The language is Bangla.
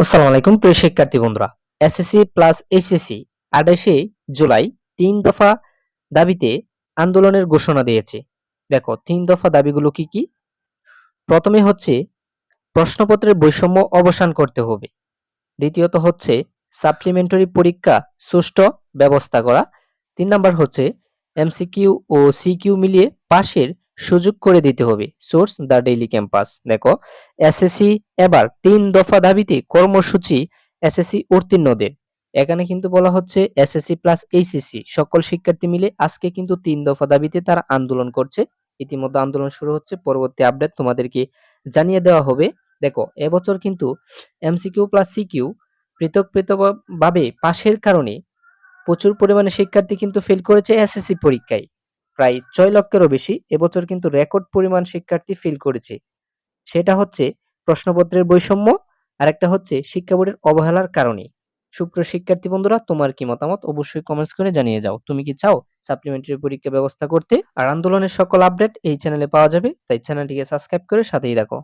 আসসালামু আলাইকুম প্রিয় শিক্ষার্থী বন্ধুরা। এসএসসি প্লাস এইচএসসি আঠাশে জুলাই তিন দফা দাবিতে আন্দোলনের ঘোষণা দিয়েছে। দেখো, তিন দফা দাবিগুলো কি কি? প্রথমে হচ্ছে, প্রশ্নপত্রের বৈষম্য অবসান করতে হবে। দ্বিতীয়ত হচ্ছে সাপ্লিমেন্টারি পরীক্ষা সুষ্ঠু ব্যবস্থা করা। তিন নাম্বার হচ্ছে এমসিকিউ ও সিকিউ মিলিয়ে পাশের সুযোগ করে দিতে হবে। সোর্স দ্য ডেইলি ক্যাম্পাস দেখো এসএসসি এবার তিন দফা দাবিতে কর্মসূচি এসএসসি উত্তীর্ণদের। এখানে কিন্তু বলা হচ্ছে এসএসসি প্লাস এইচএসসি সকল শিক্ষার্থী মিলে আজকে কিন্তু তিন দফা দাবিতে তারা আন্দোলন করছে। ইতিমধ্যে আন্দোলন শুরু হচ্ছে, পরবর্তী আপডেট তোমাদেরকে জানিয়ে দেওয়া হবে। দেখো, এবছর কিন্তু এমসিকিউ প্লাস সিকিউ পৃথক পৃথক ভাবে পাশের কারণে প্রচুর পরিমাণে শিক্ষার্থী কিন্তু ফেল করেছে এসএসসি পরীক্ষায়। প্রায় ছয় লক্ষেরও বেশি এবছর কিন্তু রেকর্ড পরিমাণ শিক্ষার্থী ফিল করেছে। সেটা হচ্ছে প্রশ্নপত্রের বৈষম্য আর একটা হচ্ছে শিক্ষা বোর্ডের অবহেলার কারণে। সুপ্র শিক্ষার্থী বন্ধুরা, তোমার কি মতামত? অবশ্যই কমেন্টস করে জানিয়ে যাও। তুমি কি চাও সাপ্লিমেন্টারি পরীক্ষা ব্যবস্থা করতে? আর আন্দোলনের সকল আপডেট এই চ্যানেলে পাওয়া যাবে, তাই চ্যানেলটিকে সাবস্ক্রাইব করে সাথেই রাখো